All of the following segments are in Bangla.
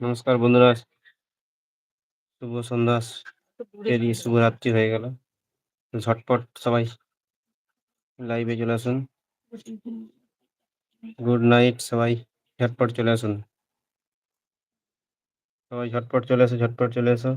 নমস্কার বন্ধুরা শুভ সন্ধ্যা পেরিয়ে শুভরাত্রি হয়ে গেল তো ঝটপট সবাই লাইভে চলে আসুন গুড নাইট সবাই ঝটপট চলে আসুন সবাই ঝটপট চলে এসো ঝটপট চলে এসো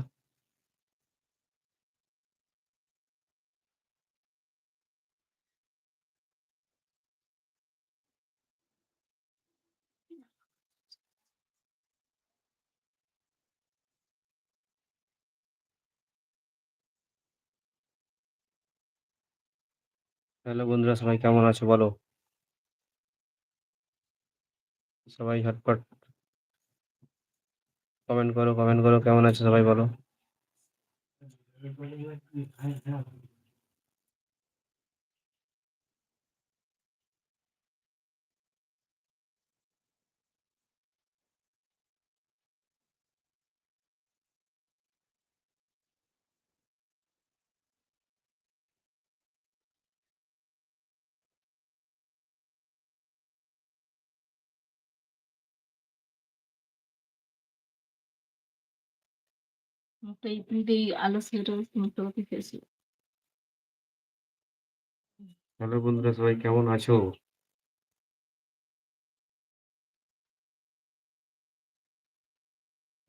হ্যালো বন্ধুরা, সবাই কেমন আছো বলো? সবাই ঝটপট কমেন্ট করো কমেন্ট করো, কেমন আছো সবাই বলো? হ্যালো বন্ধুরা সবাই কেমন আছো?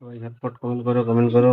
সবাই ঝটপট কমেন্ট করো কমেন্ট করো।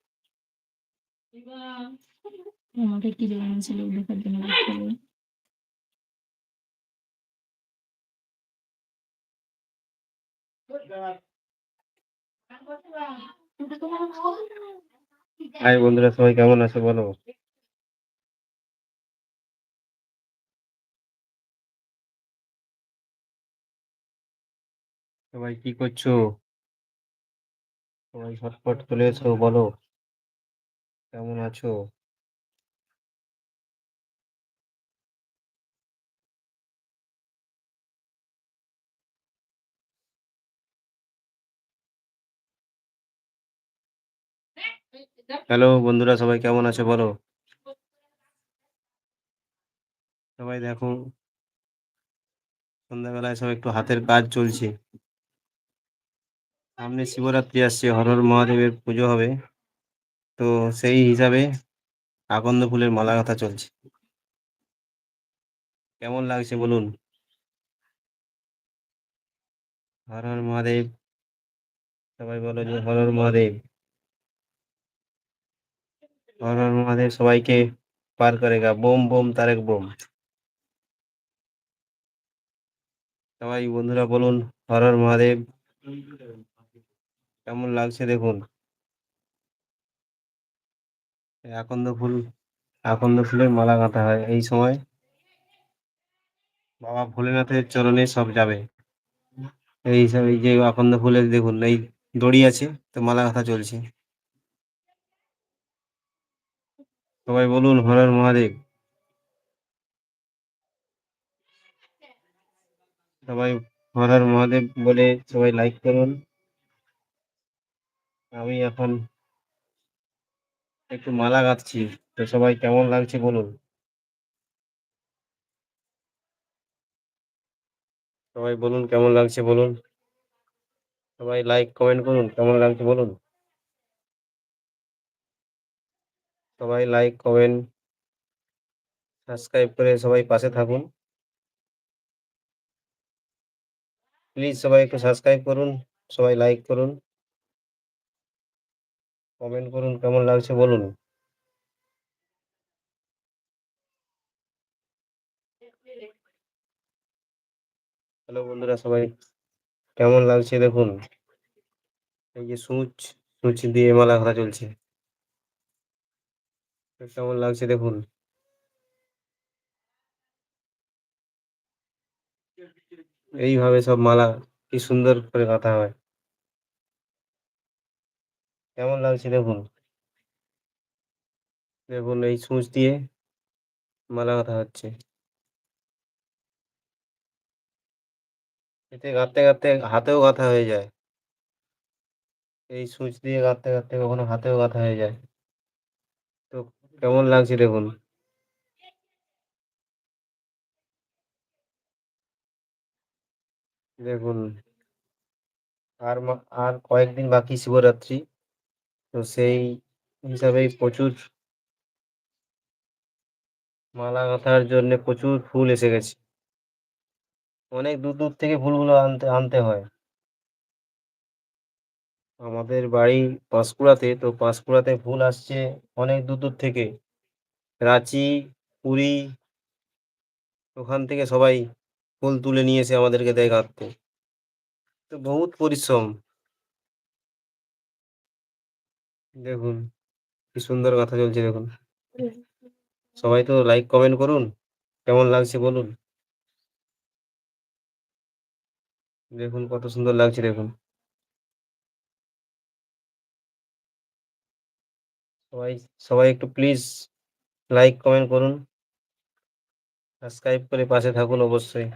আমাকে কি দেখার জন্য হাই বন্ধুরা, সবাই কেমন আছে বলো? সবাই কি করছ? সবাই ঝটপট চলে এসো, বলো। কেমন আছো? হ্যালো বন্ধুরা, সবাই কেমন আছে বলো? সবাই দেখো, সন্ধ্যাবেলায় সব একটু হাতের কাজ চলছে। সামনে শিবরাত্রি আসছে হর হর মহাদেবের পুজো হবে। তো সেই হিসাবে আকন্দ ফুলের মালা গাঁথা চলছে। কেমন লাগছে বলুন? হর হর মহাদেব। সবাই বলো যে হর হর মহাদেব। হর হর মহাদেব সবাইকে পার করেগা। বোম বোম, তারেক, বোম। সবাই বন্ধুরা বলুন, হর হর মহাদেব। কেমন লাগছে দেখুন। আকন্দ ফুল আকন্দ ফুলের মালা গাঁথা হয়। এই সময় বাবা ভোলেনাথের চরণে সব যাবে। এই হিসাবে এই যে আকন্দ ফুলের, দেখুন, এই দড়ি আছে, তো মালা গাঁথা চলছে। সবাই বলুন হর হর মহাদেব। সবাই হর হর মহাদেব বলে সবাই লাইক করুন। আমি এখন একটু মালা গাঁথছি। তো সবাই কেমন লাগছে বলুন? সবাই বলুন কেমন লাগছে বলুন? সবাই লাইক কমেন্ট করুন, কেমন লাগছে বলুন? সবাই লাইক কমেন্ট সাবস্ক্রাইব করে সবাই পাশে থাকুন। প্লিজ সবাই একটু সাবস্ক্রাইব করুন, সবাই লাইক করুন। কমেন্ট করুন, কেমন লাগছে বলুন। হ্যালো বন্ধুরা সবাই, কেমন লাগছে দেখুন? এই যে সুচ সুচ দিয়ে মালা করা চলছে। কেমন লাগছে দেখুন? এইভাবে সব মালা, কি সুন্দর করে গাঁথা হয়। কেমন লাগছে দেখুন? দেখুন, এই সূচ দিয়ে মালা গাঁথা হচ্ছে। এতে গাঁথতে গাঁথতে হাতেও গাঁথা হয়ে যায়। এই সূচ দিয়ে গাঁথতে গাঁথতে কখনো হাতেও গাঁথা হয়ে যায়। তো কেমন লাগছে দেখুন? দেখুন, আর আর কয়েকদিন বাকি শিবরাত্রি। তো সেই হিসাবেই প্রচুর মালা গাঁথার জন্য প্রচুর ফুল এসে গেছে। অনেক দূর দূর থেকে ফুলগুলো আনতে আনতে হয়। আমাদের বাড়ি পাঁশকুড়াতে, তো পাঁশকুড়াতে ফুল আসছে অনেক দূর দূর থেকে। রাঁচি, পুরী, ওখান থেকে সবাই ফুল তুলে নিয়ে এসে আমাদেরকে দেয় গাঁথতে তো বহুত পরিশ্রম। দেখুন কি সুন্দর কথা চলছে দেখুন। সবাই তো লাইক কমেন্ট করুন। কেমন লাগছে বলুন। দেখুন কত সুন্দর লাগছে দেখুন। সবাই সবাই একটু প্লিজ লাইক কমেন্ট করুন। সাবস্ক্রাইব করে পাশে থাকুন অবশ্যই।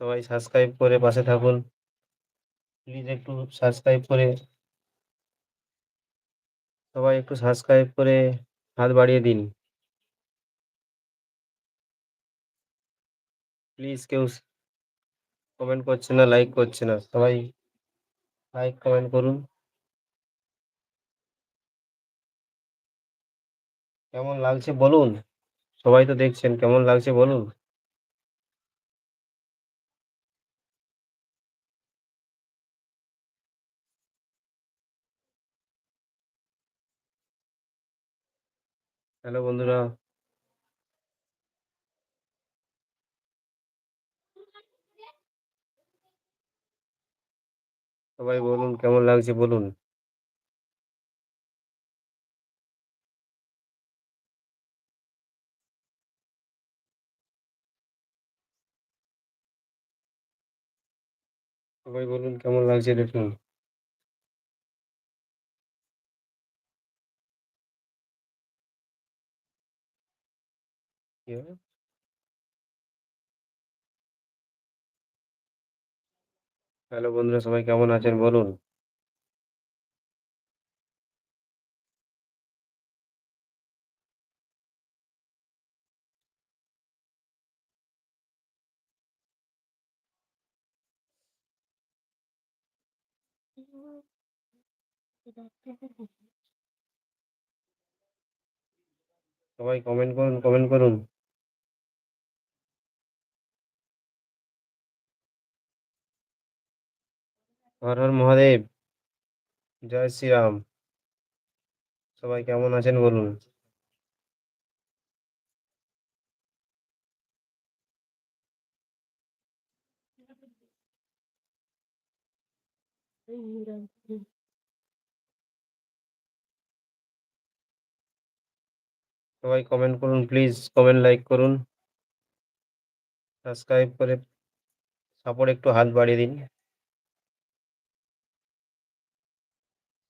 সবাই সাবস্ক্রাইব করে পাশে থাকুন। প্লিজ একটু সাবস্ক্রাইব করে সবাই একটু সাবস্ক্রাইব করে হাত বাড়িয়ে দিন। প্লিজ কেউ কমেন্ট করছে না লাইক করছে না, সবাই লাইক কমেন্ট করুন। কেমন লাগছে বলুন? সবাই তো দেখছেন, কেমন লাগছে বলুন? হ্যালো বন্ধুরা। সবাই বলুন কেমন লাগছে বলুন। সবাই বলুন কেমন লাগছে দেখুন। হলো? হ্যালো বন্ধুরা সবাই কেমন আছেন? বলুন। সবাই কমেন্ট করুন কমেন্ট করুন। হর হর মহাদেব, জয় শ্রীরাম। সবাই কেমন আছেন বলুন? সবাই কমেন্ট করুন প্লিজ কমেন্ট লাইক করুন। সাবস্ক্রাইব করে সাপোর্ট একটু হাত বাড়িয়ে দিন।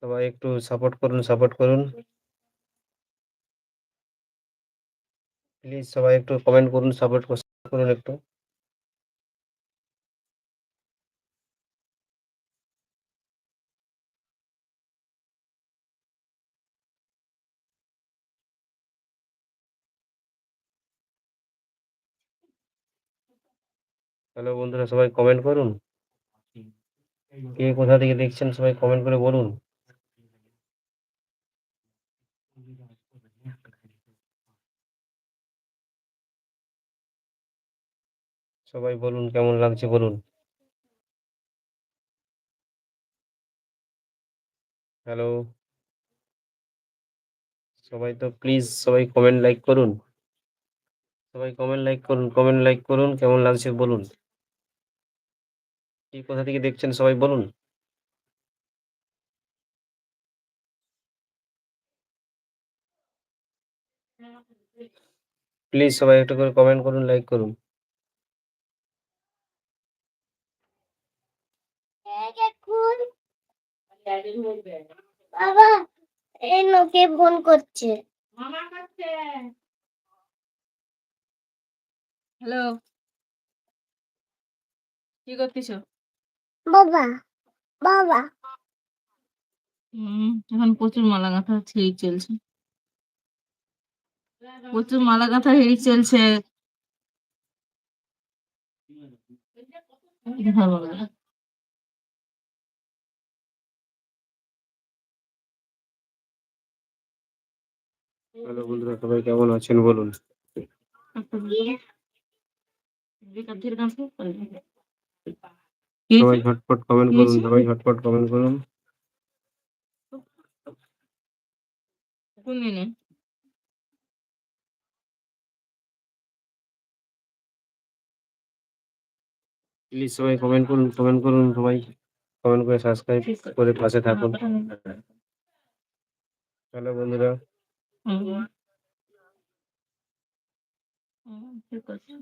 সবাই একটু সাপোর্ট করুন সাপোর্ট করুন। প্লিজ সবাই একটু কমেন্ট করুন সাপোর্ট করুন একটু। হ্যালো বন্ধুরা, সবাই কমেন্ট করুন। কে কোথা থেকে দেখছেন সবাই কমেন্ট করে বলুন। সবাই বলুন, কেমন লাগছে বলুন। হ্যালো সবাই তো প্লিজ সবাই কমেন্ট লাইক করুন। সবাই কমেন্ট লাইক করুন কমেন্ট লাইক করুন, কেমন লাগছে বলুন। কি কোথা থেকে দেখছেন সবাই বলুন। প্লিজ সবাই একটু করে কমেন্ট করুন লাইক করুন। বাবা এই নোকে ফোন করছে। হ্যালো। কি করতেছো? বাবা বাবা। হুম এখন প্রচুর মালা গাঁথা হিড়িক চলছে। প্রচুর মালা গাঁথা হিড়িক চলছে। ভালো হ্যালো বন্ধুরা সবাই কেমন আছেন বলুন। সবাই ঝটপট কমেন্ট করুন সবাই ঝটপট কমেন্ট করুন। কোন দিনে প্লিজ সবাই কমেন্ট করুন কমেন্ট করুন সবাই কমেন্ট করে সাবস্ক্রাইব করে পাশে থাকুন। হ্যালো বন্ধুরা। ঠিক আছে।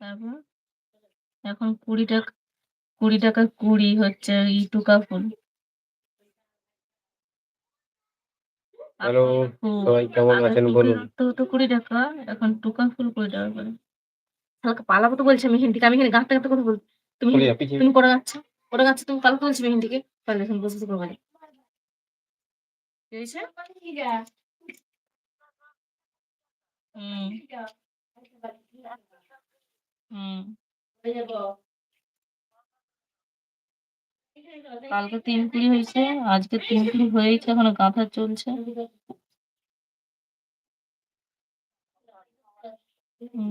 তারপর? এখন কুড়ি টাকা কুড়ি টাকা কুড়ি হচ্ছে ই টুকা ফুল। হ্যালো ফুল। সবাই কেমন আছেন বলুন। রাখতে হতো কুড়ি টাকা এখন টুকা ফুল কুড়ি টাকা করে হালকা পালাবো তো বলছে মেহেন্দি আমি এখানে গাঁথতে গাঁথতে কথা বল তুমি তুমি করে যাচ্ছ করে যাচ্ছ তুমি পালাতে বলছি মেহেন্দিকে? তাহলে বসে বসে করবে কালকে তিন কুড়ি হয়েছে, আজকে তিন কুড়ি হয়েছে এখনও গাঁথা চলছে।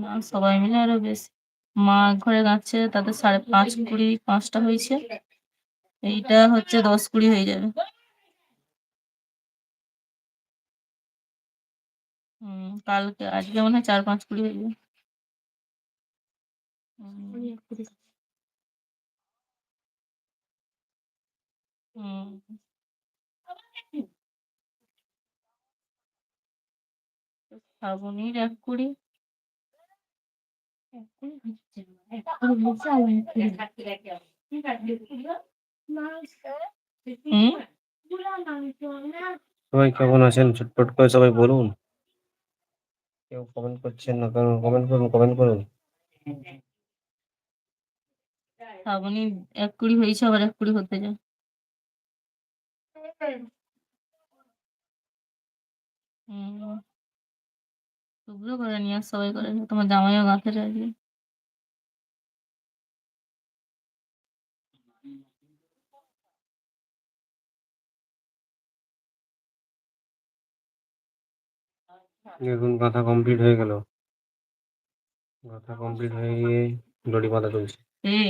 না, সবাই মিলে আরও বেশি। মা ঘরে গাচ্ছে তাদের সাড়ে পাঁচ কুড়ি পাঁচটা হয়েছে। এইটা হচ্ছে দশ কুড়ি হয়ে যাবে। কালকে, আজকে মনে হয় চার পাঁচ কুড়ি হয়ে যাবে। শ্রাবণীর এক কুড়ি। হুম সবাই কেমন আছেন? ঝটপট করে সবাই বলুন। কেউ কমেন্ট করছেন না, কারণ কমেন্ট করুন কমেন্ট করুন। শ্রাবণী, এক কুড়ি হয়েছে, আবার এক কুড়ি হতে যায় শুভ্র করে নিয়ে সবাই করে তোমার জামাইও গাঁথে রাখবে। দেখুন কথা কমপ্লিট হয়ে গেল। কথা কমপ্লিট হয়ে গিয়ে দড়ি বাঁধা চলছে। হুম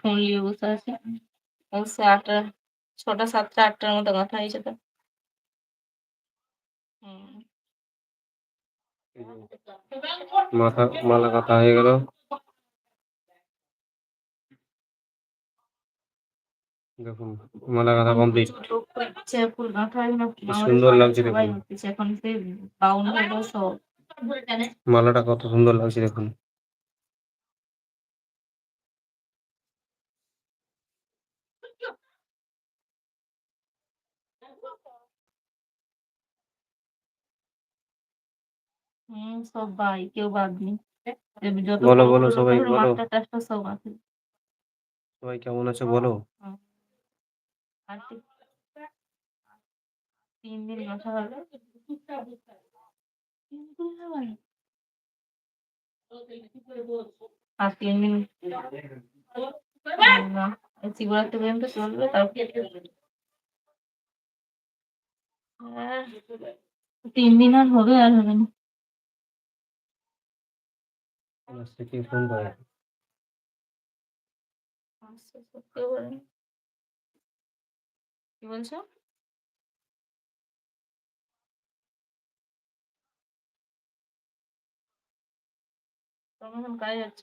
ফোন নিয়ে বসে আছে। বসে আটটা ছটা সাতটা আটটার মতো কথা হয়েছে তো। মাথা মালা কথা হয়ে গেল। দেখুন মালা কাটা কমপ্লিট ফুল গাঁথা হয় না, কি আমাদের সুন্দর লাগছে দেখুন। এখন বাউন হলো সব। মালাটা কত সুন্দর লাগছে দেখুন। হুম সব ভাই কেউ বাদ নেই। বলো, বলো সবাই, বলো। সবাই কেমন আছে বলো। আর তিন- তিন দিন গাঁথা হবে। আর তিন দিন শিবরাত্রি পর্যন্ত চলবে তারপর হ্যাঁ, তিন দিন আর হবে আর হবে না। ফোন করে? কি বলছো? তুমি এখন কাজে যাচ্ছ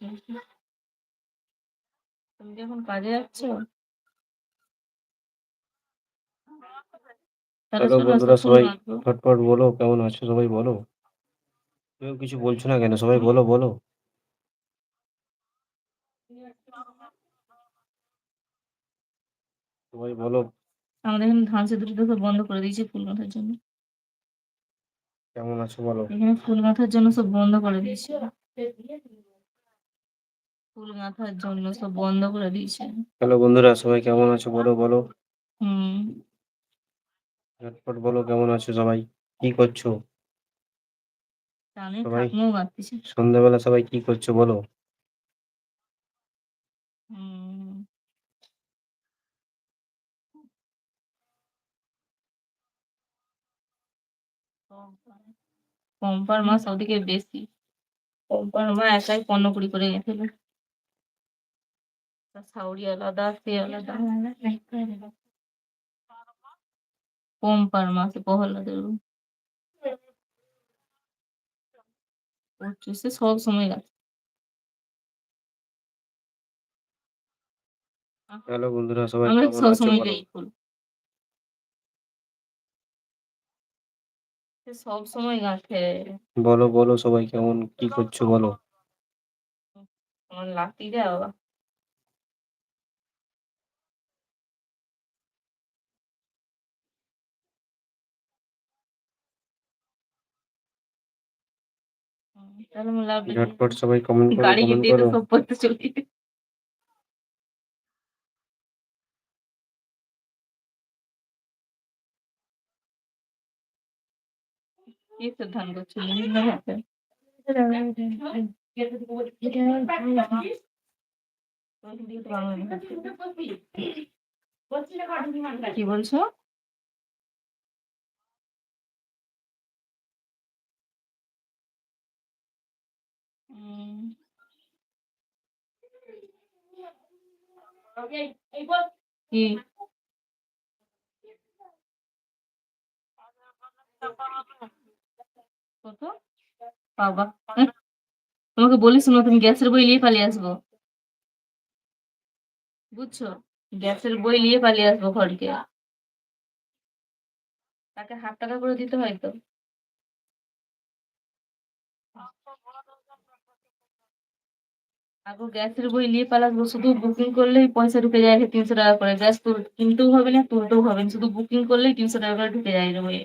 তুমি কি এখন কাজে যাচ্ছ? হ্যালো বন্ধুরা সবাই ফটফট বলো কেমন আছো সবাই বলো? কেউ কিছু বলছো না কেন? সবাই বলো বলো। সবাই বলো। আমাদের এখানে ধান সেদ্ধ টেদ্ধ সব বন্ধ করে দিয়েছে ফুল গাঁথার জন্য। কেমন আছো বলো? এখানে ফুল গাঁথার জন্য সব বন্ধ করে দিয়েছে। ফুল গাঁথার জন্য সব বন্ধ করে দিয়েছে। হ্যালো বন্ধুরা সবাই কেমন আছো বলো বলো। হুম। ঝটপট বলো কেমন আছো সবাই? কি করছ? সবাই- সন্ধ্যাবেলা সবাই কি করছ বলো? পম্পার মা সবথেকে বেশি। পম্পার মা একাই পণ্য কুড়ি করে গেছিল সাউরি আলাদা সে আলাদা। পম্পার মা সে রূপ। পঁচিশে সব সময় গেছে হ্যালো বন্ধুরা সবাই আমরা সব সময় ফুল। সব সময় গাছে বলো বলো সবাই কেমন কি করছ বলো? আমার বাবা তাহলে আমার ঝটপট সবাই কমেন্ট করো কমেন্ট করো। চলে কি ধান করছ বিভিন্ন কি বলছো? কি? কত তোমাকে বলিস না, তুমি গ্যাসের বই নিয়ে পালিয়ে আসব। বুঝছ? গ্যাসের বই নিয়ে পালিয়ে আসব ঘরকে। তাকে হাফ টাকা করে দিতে হয় তো। আগো গ্যাসের বই নিয়ে পালাবো, শুধু বুকিং করলেই পয়সা ঢুকে যায়, তিনশো টাকা করে। গ্যাস তুল কিনতেও হবে না, তুলতেও হবে না। শুধু বুকিং করলেই তিনশো টাকা করে ঢুকে যায় বইয়ে।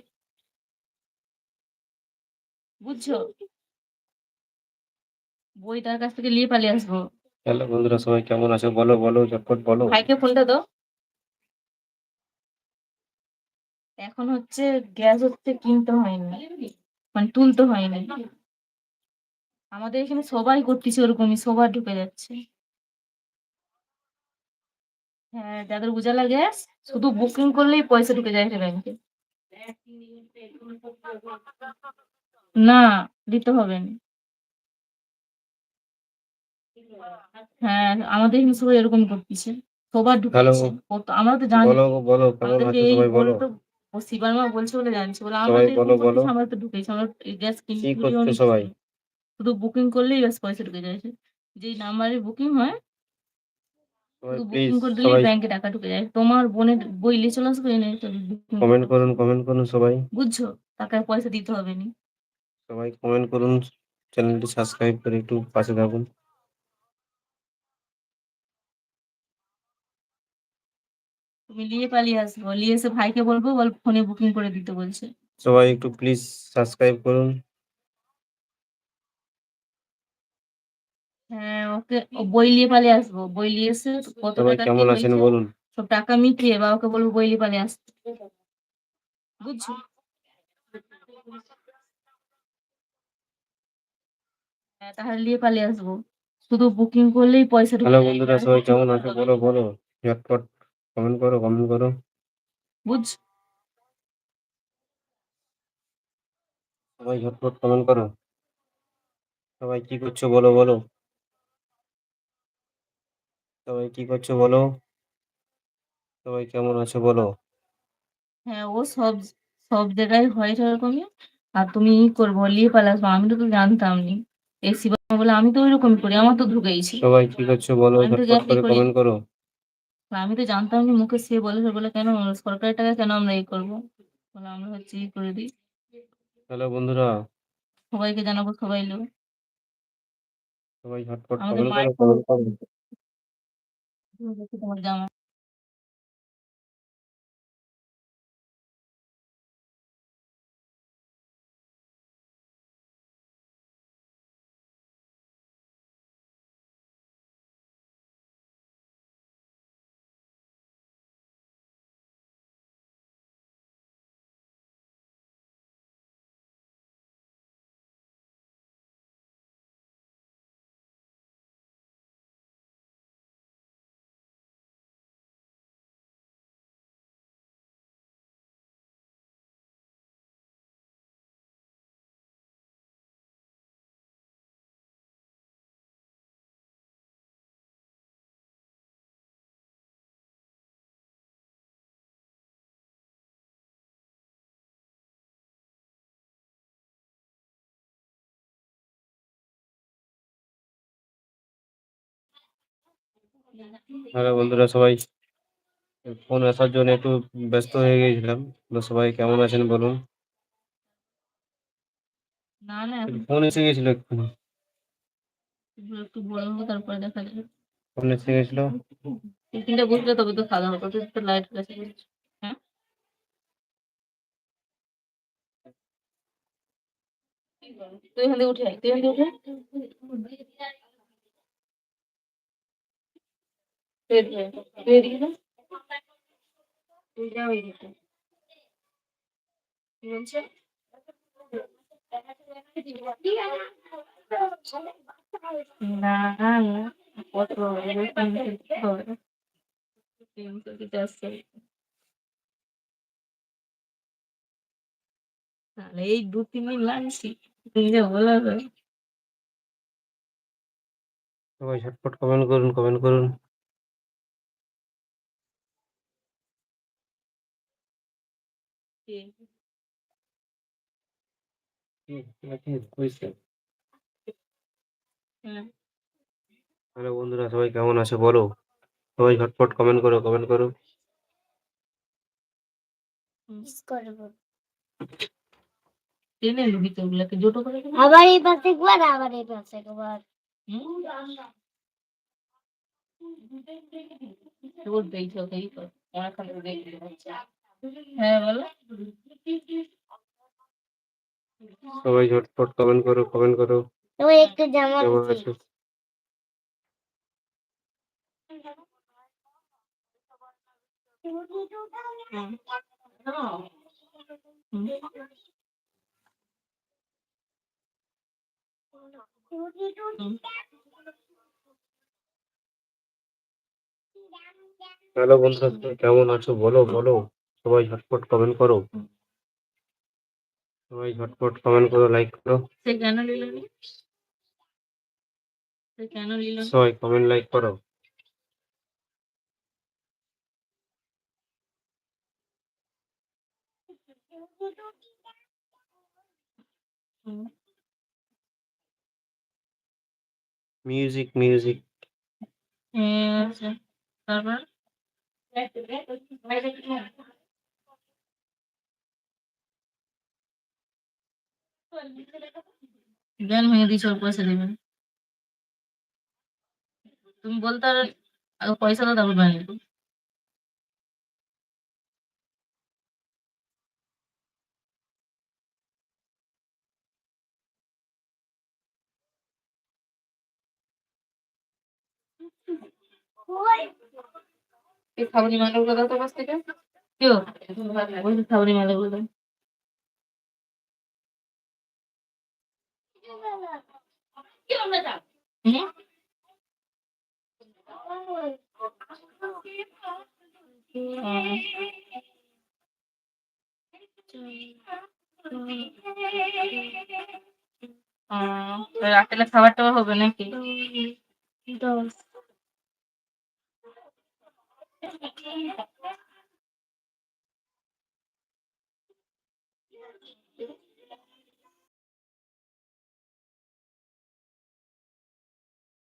বুঝছ? বই তার কাছ থেকে নিয়ে পালিয়ে আসব। হ্যালো বন্ধুরা সবাই কেমন আছো? বলো বলো ঝটপট বলো। ভাইকে ফোনটা দাও। এখন হচ্ছে গ্যাস হচ্ছে কিনতে হয়নি মানে তুলতে হয়নি। আমাদের এখানে সবাই করতেছে ওরকমই সবার ঢুকে যাচ্ছে। হ্যাঁ যাদের উজালা গ্যাস শুধু বুকিং করলেই পয়সা ঢুকে যায় ব্যাংকে। না দিতে হবে না। হ্যাঁ আমাদের এখানে সবাই এরকম করতেছে। সবার ঢুকছে। আমরা তো জানি। বলো বলো শিবার মা বলছে বলে জানছি। বলে আমাদের বলো, বলো। আমরা তো ঢুকেছি। আমরা গ্যাস সবাই? শুধু বুকিং করলেই ব্যাস পয়সা ঢুকে যায়। যেই নাম্বারে বুকিং হয় বুকিং করে সবাই ব্যাংকে টাকা ঢুকে যায়। তোমার বোনের বই নিয়ে চলে আসবে এনে কমেন্ট করুন কমেন্ট করুন সবাই। বুঝছ? টাকা পয়সা দিতে হবে না। সবাই কমেন্ট করুন চ্যানেলটি সাবস্ক্রাইব করে একটু পাশে থাকুন। তুমি নিয়ে পালিয়ে আসব নিয়ে এসে ভাইকে বলব বল ফোনে বুকিং করে দিতে বলছে। সবাই একটু প্লিজ সাবস্ক্রাইব করুন। হ্যাঁ ওকে বই নিয়ে পালিয়ে আসব বই নিয়ে এসে কত টাকা কেমন আছেন বলুন। সব টাকা মিটিয়ে বাবাকে বলব বই নিয়ে পালিয়ে আসতে। বুঝছ হ্যাঁ তাহলে নিয়ে পালিয়ে আসব। শুধু বুকিং করলেই পয়সা হ্যালো বন্ধুরা সবাই কেমন আছো? বলো বলো। ঝটপট কমেন্ট করো কমেন্ট করো। বুঝছ সবাই ঝটপট কমেন্ট করো। সবাই কি করছ বলো বলো। সবাই কি করছ বলো? সবাই কেমন আছো বলো? হ্যাঁ ও সব সব জায়গায় হয় এরকমই আর তুমি ই করব নিয়ে পালিয়ে আসব। আমি তো তো জানতাম নি এই শিবা বলে আমি তো ওইরকম করি আমার তো ঢুকেইছি সবাই কি করছ বলো ঝটপট করে কমেন্ট করো। আমি তো জানতাম যে মুখে সে বলে সে বলে কেন সরকারি টাকা কেন আমরা এই করব? বলে আমরা হচ্ছে ই করে দিই। হ্যালো বন্ধুরা। সবাইকে জানাব সবাই লোক। সবাই ঝটপট কমেন্ট করো কমেন্ট করো। তোমার জামা হ্যালো বন্ধুরা সবাই ফোন আসার জন্য একটু ব্যস্ত হয়ে গিয়েছিলাম তো সবাই কেমন আছেন বলুন? না না ফোন এসে গেছিল এক্ষুনি। একটু হোক তারপরে দেখা যাবে। ফোন এসে গেছিল? টিফিনটা বুঝলে তবে তো হতো তো লাইট গেছে হ্যাঁ? তুই এখান থেকে উঠে তুই এখান থেকে উঠে আয়। তুই এদিকে আয়, তুই এদিকে যা। তুই যা ওইদিকে। কি বলছে? না না কত এরকম করতে হবে তিনশো কি চারশো তাহলে এই দু তিন দিন লাগছি বলা যায় সবাই ঝটপট কমেন্ট করুন কমেন্ট করুন। হ্যালো বন্ধুরা সবাই কেমন আছে বলো? সবাই ঝটপট কমেন্ট করো কমেন্ট করো। টেনে লুবি তো ওগুলাকে জোটো করে আবার এই পাশে একবার আবার এই পাশে একবার। হুম? দেখছ অনেকক্ষণ দেখতে পাচ্ছি হ্যাঁ বলো। সবাই ঝটপট কমেন্ট করো কমেন্ট করো। তোমার একটু জামা আছো। হ্যালো বন্ধুরা কেমন আছো? বলো বলো। সবাই ঝটপট কমেন্ট করো। সবাই ঝটপট কমেন্ট করো লাইক করো। সে কেন নিল সে কেন নিল সবাই কমেন্ট লাইক করো। মিউজিক মিউজিক হ্যাঁ আচ্ছা। তারপর? জ্ঞান ভেঙে দিয়েছে ওর পয়সা দেবেন তুমি বলতে আর পয়সা দাও তারপর ব্যান নিবো এই খাবারই মালে দাও তো কাছ থেকে। কেউ? বলছি খাবারই মালে গুলো দাও। রাতের খাবার টাবার হবে নাকি? দশ